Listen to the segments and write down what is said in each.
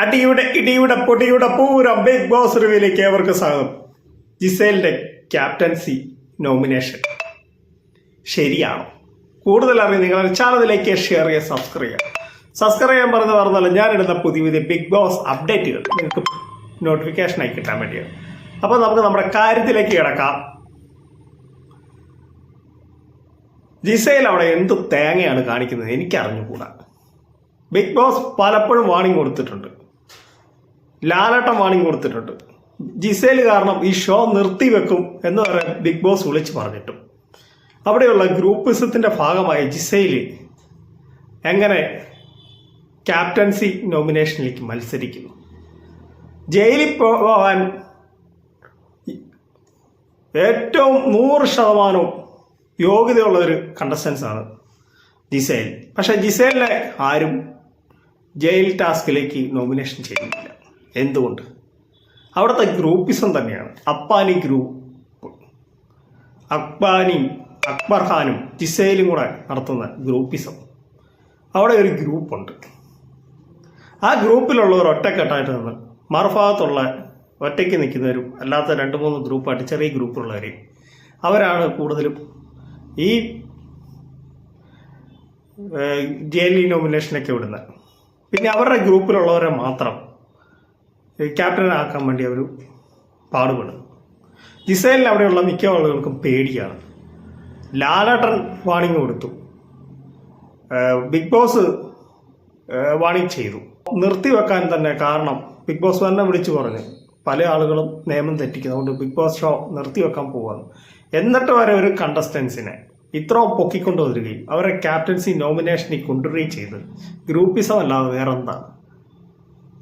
അടിയുടെ ഇടിയുടെ പൊടിയുടെ പൂര ബിഗ് ബോസ് റിവ്യൂലേക്ക് ഏവർക്ക് സ്വാഗതം. ജിസേലിന്റെ ക്യാപ്റ്റൻസി നോമിനേഷൻ ശരിയാണോ? കൂടുതൽ അറിയാൻ നിങ്ങൾ ചാനലിലേക്ക് ഷെയർ ചെയ്യുക സബ്സ്ക്രൈബ് ചെയ്യുക സബ്സ്ക്രൈബ് ചെയ്യാൻ പറഞ്ഞ പറഞ്ഞാൽ ഞാനിടുന്ന പുതിയ പുതിയ ബിഗ് ബോസ് അപ്ഡേറ്റുകൾ നിങ്ങൾക്ക് നോട്ടിഫിക്കേഷനായി കിട്ടാൻ വേണ്ടിയാണ്. അപ്പോൾ നമുക്ക് നമ്മുടെ കാര്യത്തിലേക്ക് കിടക്കാം. ജിസയിൽ അവിടെ എന്ത് തേങ്ങയാണ് കാണിക്കുന്നത് എനിക്കറിഞ്ഞുകൂടാ. ബിഗ് ബോസ് പലപ്പോഴും വാണിംഗ് കൊടുത്തിട്ടുണ്ട്. ലാലേട്ടൻ വാണിംഗ് കൊടുത്തിട്ടുണ്ട്. ജിസേൽ കാരണം ഈ ഷോ നിർത്തി വെക്കും എന്ന് പറയാൻ ബിഗ് ബോസ് വിളിച്ചു പറഞ്ഞിട്ടും. അവിടെയുള്ള ഗ്രൂപ്പിസത്തിന്റെ ഭാഗമായ ജിസൈൽ എങ്ങനെ ക്യാപ്റ്റൻസി നോമിനേഷനിലേക്ക് മത്സരിക്കുന്നു. ജയിലിൽ പോവാൻ ഏറ്റവും നൂറ് ശതമാനവും യോഗ്യതയുള്ള ഒരു കണ്ടസ്റ്റൻസാണ് ജിസേൽ പക്ഷെ ജിസേലിനെ ആരും ജയിൽ ടാസ്കിലേക്ക് നോമിനേഷൻ ചെയ്യുന്നില്ല. എന്തുകൊണ്ട്? അവിടുത്തെ ഗ്രൂപ്പിസം തന്നെയാണ്. അപ്പാനി ഗ്രൂപ്പ് അക്ബാനിയും അക്ബർ ഖാനും ജിസേലും കൂടെ നടത്തുന്ന ഗ്രൂപ്പിസം. അവിടെ ഒരു ഗ്രൂപ്പുണ്ട്. ആ ഗ്രൂപ്പിലുള്ളവർ ഒറ്റക്കെട്ടായിട്ട് നിന്ന് മറുഭാഗത്തുള്ള ഒറ്റയ്ക്ക് നിൽക്കുന്നവരും അല്ലാത്ത രണ്ട് മൂന്ന് ഗ്രൂപ്പായിട്ട് ചെറിയ ഗ്രൂപ്പുള്ളവരെയും അവരാണ് കൂടുതലും ഈ ജയിലി നോമിനേഷനൊക്കെ വിടുന്നത്. പിന്നെ അവരുടെ ഗ്രൂപ്പിലുള്ളവരെ മാത്രം ക്യാപ്റ്റനാക്കാൻ വേണ്ടി അവർ പാടുപെടും ജിസൈലിന് അവിടെയുള്ള മിക്ക ആളുകൾക്കും പേടിയാണ്. ലാലാട്ടൻ വാണിംഗ് കൊടുത്തു. ബിഗ് ബോസ് വാണിംഗ് ചെയ്തു. നിർത്തിവെക്കാൻ തന്നെ കാരണം ബിഗ് ബോസ് തന്നെ വിളിച്ചു പറഞ്ഞു. പല ആളുകളും നിയമം തെറ്റിക്കുന്നു. അതുകൊണ്ട് ബിഗ് ബോസ് ഷോ നിർത്തിവെക്കാൻ പോവാണ്. എന്നിട്ട് വരെ ഒരു കണ്ടസ്റ്റൻസിനെ ഇത്ര പൊക്കിക്കൊണ്ടുവരികയും അവരെ ക്യാപ്റ്റൻസി നോമിനേഷനിൽ കൊണ്ടുവരികയും ചെയ്ത് ഗ്രൂപ്പിസം അല്ലാതെ വേറെന്താണ്?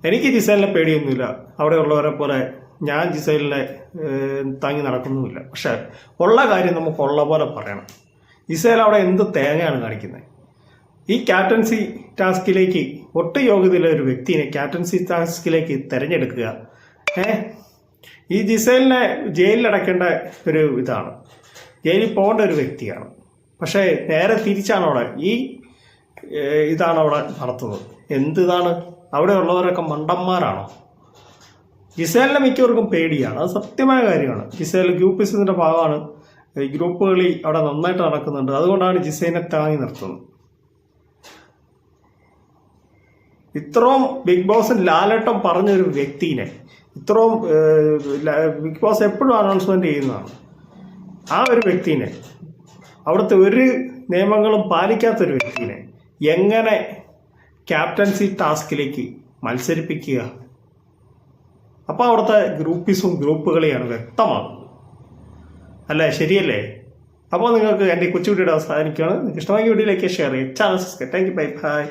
എനിക്ക് ജിസൈലിനെ പേടിയൊന്നുമില്ല. അവിടെ ഉള്ളവരെ പോലെ ഞാൻ ജിസൈലിനെ താങ്ങി നടക്കുന്നുമില്ല. പക്ഷേ ഉള്ള കാര്യം നമുക്ക് ഉള്ള പോലെ പറയണം. ജിസൈൽ അവിടെ എന്ത് തേങ്ങയാണ് കാണിക്കുന്നത് ഈ ക്യാപ്റ്റൻസി ടാസ്കിലേക്ക് ഒട്ടും യോഗ്യതയുള്ള ഒരു വ്യക്തിയെ ക്യാപ്റ്റൻസി ടാസ്കിലേക്ക് തിരഞ്ഞെടുക്കുക ഏ? ഈ ജിസൈലിനെ ജയിലിലടക്കേണ്ട ഒരു ഇതാണ്. ജയിലിൽ പോകേണ്ട ഒരു വ്യക്തിയാണ്. പക്ഷേ നേരെ തിരിച്ചാണ് അവിടെ ഈ ഇതാണ് അവിടെ നടത്തുന്നത്. എന്ത് ഇതാണ്? അവിടെ ഉള്ളവരൊക്കെ മണ്ടന്മാരാണോ? ജിസേലിനെ മിക്കവർക്കും പേടിയാണ്. അത് സത്യമായ കാര്യമാണ്. ജിസേൽ ഗ്രൂപ്പിസത്തിന്റെ ഭാഗമാണ്. ഈ ഗ്രൂപ്പുകളിൽ അവിടെ നന്നായിട്ട് നടക്കുന്നുണ്ട്. അതുകൊണ്ടാണ് ജിസൈനെ താങ്ങി നിർത്തുന്നത്. ഇത്രയും ബിഗ് ബോസ് ലാലട്ടം പറഞ്ഞൊരു വ്യക്തിനെ ഇത്രയും ബിഗ് ബോസ് എപ്പോഴും അനൗൺസ്മെന്റ് ചെയ്യുന്നതാണ്. ആ ഒരു വ്യക്തിനെ അവിടുത്തെ ഒരു നിയമങ്ങളും പാലിക്കാത്തൊരു വ്യക്തിനെ എങ്ങനെ ക്യാപ്റ്റൻസി ടാസ്കിലേക്ക് മത്സരിപ്പിക്കുക. അപ്പോൾ അവിടുത്തെ ഗ്രൂപ്പിസും ഗ്രൂപ്പുകളെയാണ് വ്യക്തമാകുന്നത് അല്ലേ? ശരിയല്ലേ? അപ്പോൾ നിങ്ങൾക്ക് എന്റെ കൊച്ചുകുട്ടിയുടെ അവസാനിക്കുകയാണ് നിങ്ങൾക്ക് ഇഷ്ടമായ വീഡിയോയിലേക്ക് ഷെയർ ചെയ്യുക. Channel subscribe thank you bye bye